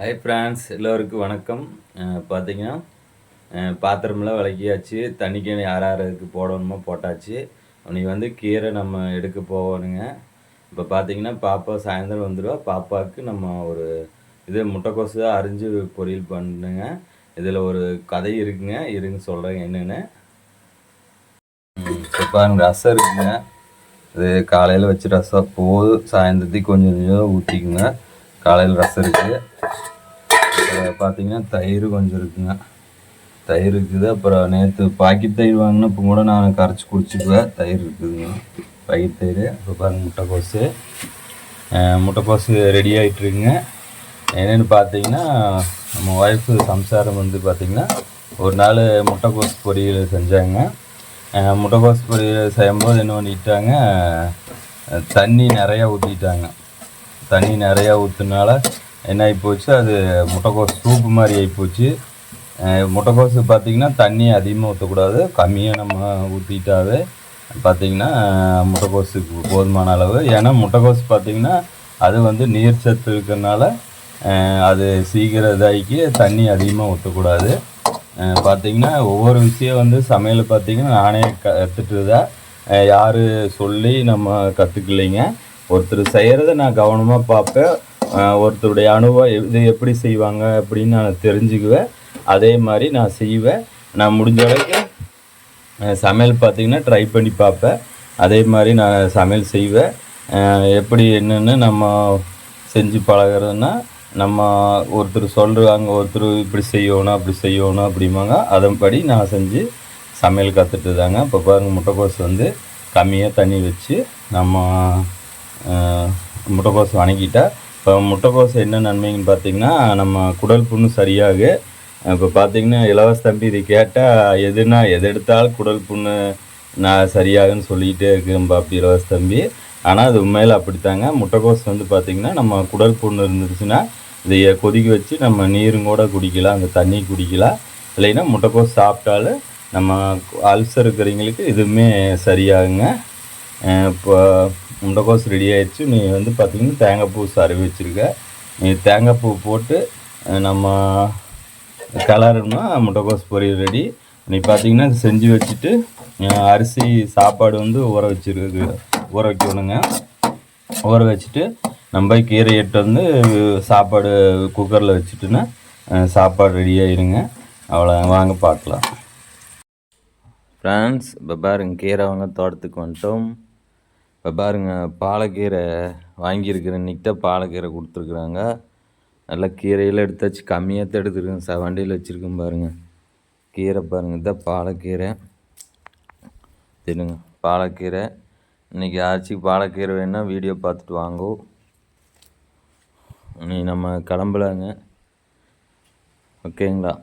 High France எல்லோருக்கும் வணக்கம். பார்த்தீங்கன்னா பாத்திரமெல்லாம் விளக்கியாச்சு. தண்ணிக்கு யார் யாருக்கு போடணுமோ போட்டாச்சு. அன்றைக்கி வந்து கீரை நம்ம எடுக்க போகணுங்க இப்போ பார்த்தீங்கன்னா பாப்பா சாயந்தரம் வந்துடுவா பாப்பாவுக்கு நம்ம ஒரு இது முட்டைக்கோசு அரிஞ்சு பொரியல் பண்ணுங்க. இதில் ஒரு கதை இருக்குங்க. இருங்க சொல்கிறேங்க என்னென்னு. இப்போ பாருங்க ரசம் இருக்குங்க. இது காலையில் வச்சு ரசம். போதும் சாயந்தரத்துக்கு கொஞ்சம் கொஞ்சம் ஊற்றிக்குங்க காலையில் ரசம் இருக்குது பார்த்தீங்கன்னா தயிர் கொஞ்சம் இருக்குங்க. தயிர் இருக்குது. அப்புறம் நேற்று பாக்கெட் தயிர் வாங்கினா இப்போ கூட நான் கரைச்சி குடிச்சிக்குவேன். தயிர் இருக்குதுங்க. பாக்கெட் தயிர். இப்போ பாருங்கள் முட்டைக்கோசு முட்டைக்கோசு ரெடி ஆகிட்டுருக்குங்க என்னென்னு பார்த்தீங்கன்னா நம்ம ஒய்ஃபு சம்சாரம் வந்து பார்த்திங்கன்னா ஒரு நாள் முட்டைக்கோசு பொரியல் செஞ்சாங்க. முட்டைக்கோசு பொரியல் செய்யும்போது என்ன பண்ணிட்டாங்க? தண்ணி நிறையா ஊற்றிட்டாங்க தண்ணி நிறையா ஊற்றுனால என்ன ஆகிப்போச்சு அது முட்டைக்கோஸ் சூப்பு மாதிரி ஆகிப்போச்சு முட்டைக்கோசு பார்த்திங்கன்னா தண்ணி அதிகமாக ஊற்றக்கூடாது கம்மியாக நம்ம ஊற்றிட்டாவே பார்த்திங்கன்னா முட்டைக்கோஸுக்கு போதுமான அளவு. ஏன்னா முட்டைக்கோஸ் பார்த்திங்கன்னா அது வந்து நீர் சத்து இருக்கிறதுனால அது சீக்கிரம் இதாகி தண்ணி அதிகமாக ஊற்றக்கூடாது பார்த்திங்கன்னா ஒவ்வொரு விஷயம் வந்து சமையல் பார்த்திங்கன்னா நானே கற்றுட்டு தான் யார் சொல்லி நம்ம கற்றுக்கலைங்க ஒருத்தர் செய்கிறத நான் கவனமாக பார்ப்பேன். ஒருத்தருடைய அனுபவம் இது எப்படி செய்வாங்க அப்படின்னு நான் தெரிஞ்சுக்குவேன். அதே மாதிரி நான் செய்வேன். நான் முடிஞ்ச அளவுக்கு சமையல் பார்த்திங்கன்னா ட்ரை பண்ணி பார்ப்பேன். அதே மாதிரி நான் சமையல் செய்வேன். எப்படி என்னென்னு நம்ம செஞ்சு பழகிறதுனா நம்ம ஒருத்தர் சொல்கிறாங்க ஒருத்தர் இப்படி செய்யணும் அப்படி செய்யணும் அப்படிம்பாங்க. அதன்படி நான் செஞ்சு சமையல் கற்றுட்டு தாங்க. இப்போ பாருங்கள் முட்டைக்கோஸ் வந்து கம்மியாக தண்ணி வச்சு நம்ம முட்டைக்கோஸ் வணங்கிட்டா. இப்போ முட்டைக்கோஸ் என்ன நன்மைன்னு பார்த்தீங்கன்னா நம்ம குடல் புண்ணு சரியாக இப்போ பார்த்தீங்கன்னா இலவச தம்பி இது கேட்டால் எதுனா எது எடுத்தாலும் குடல் புண்ணு நான் சரியாகுன்னு சொல்லிக்கிட்டே இருக்கேன் பாப்பி இலவச தம்பி. ஆனால் அது உண்மையில் அப்படித்தாங்க. முட்டைக்கோஸ் வந்து பார்த்திங்கன்னா நம்ம குடல் புண்ணு இருந்துச்சுன்னா இதை கொதிக்க வச்சு நம்ம நீரும் கூட குடிக்கலாம் அந்த தண்ணி குடிக்கலாம். இல்லைன்னா முட்டைக்கோஸ் சாப்பிட்டாலும் நம்ம அல்சர் இருக்கிறவங்களுக்கு இதுவுமே சரியாகுங்க. இப்போ முட்டைக்கோஸ் ரெடி ஆயிடுச்சு. நீ வந்து பார்த்திங்கன்னா தேங்காய் பூ சரவி வச்சுருக்க. நீ தேங்காய் பூ போட்டு நம்ம கலருன்னா முட்டைக்கோஸ் பொரியல் ரெடி நீ பார்த்தீங்கன்னா செஞ்சு வச்சுட்டு அரிசி சாப்பாடு வந்து ஊற வச்சுருக்கு. ஊற வைக்கணுங்க. ஊற வச்சுட்டு நம்ம கீரை எட்டு வந்து சாப்பாடு குக்கரில் வச்சுட்டுன்னா சாப்பாடு ரெடி ஆகிடுங்க அவ்வளோ வாங்க பார்க்கலாம். ஃப்ரெண்ட்ஸ் இப்போ பாருங்க கீரை வாங்க தோட்டத்துக்கு வந்துட்டோம். இப்போ பாருங்கள் பாலக்கீரை வாங்கியிருக்கிறேன் இன்றைக்கி தான் பாலக்கீரை கொடுத்துருக்குறாங்க. நல்லா கீரையில் எடுத்தாச்சு கம்மியாக தான் எடுத்துருக்கேன் ச வண்டியில் வச்சுருக்கேன் பாருங்கள் கீரை பாருங்கள் தான் பாலக்கீரை. தெரியுங்க பாலக்கீரை. இன்றைக்கி ஆச்சு பாலக்கீரை வேணால் வீடியோ பார்த்துட்டு வாங்கோ. நீ நம்ம கிளம்பலாங்க. ஓகேங்களா?